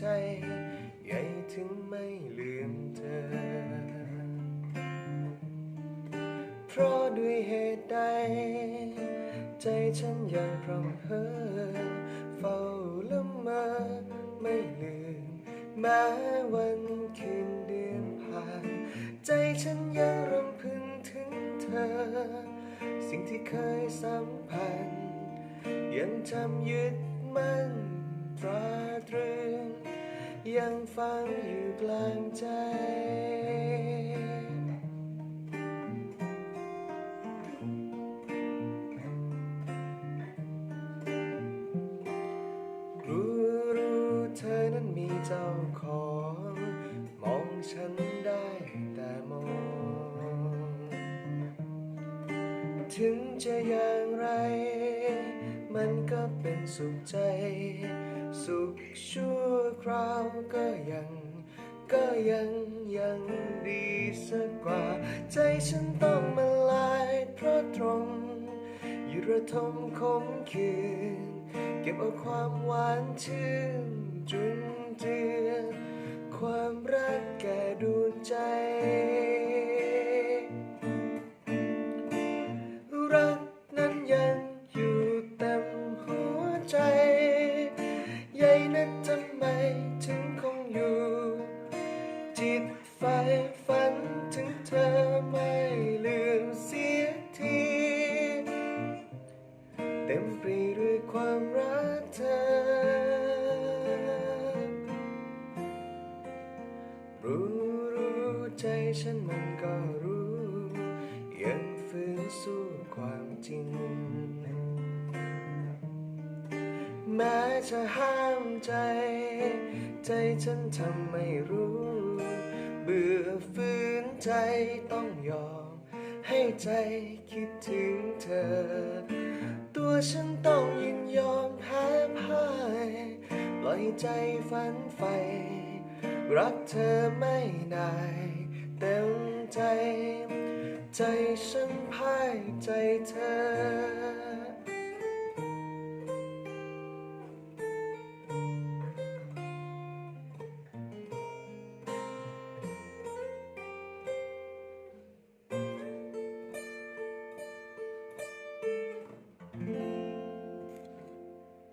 ใหญ่ถึงไม่ลืมเธอ เพราะด้วยเหตุใด ใจฉันยังพร่ำเพ้อเฝ้าละเมอไม่ลืม แม้วันคืนเดือนผ่าน ใจฉันยังรำพึงถึงเธอ สิ่งที่เคยสัมพันธ์ยังจำยึดมั่น ตราตรึงยังฟังอยู่กลางใจ รู้รู้เธอนั้นมีเจ้าของ มองฉันได้แต่มอง ถึงจะอย่างไร มันก็เป็นสุขใจ สุขชั่วคราวก็ยัง ก็ยังยังดีสักกว่า ใจฉันต้องมาลายเพราะตรงอยู่ระทมคมคืน เก็บเอาความหวานชื่นจุนเจือความรักแก่ดวงใจ เต็มปด้วยความรักเธอ รู้รู้ใจฉันมันก็รู้ ยังฝืนสู้ความจริง แม้จะห้ามใจ ใจฉันทำไม่รู้ เบื่อฝืนใจต้องยอม ให้ใจคิดถึงเธอ ตัวฉัน ใจฝันใฝ่รักเธอไม่นายเต็มใจ ใจฉันพ่ายใจเธอ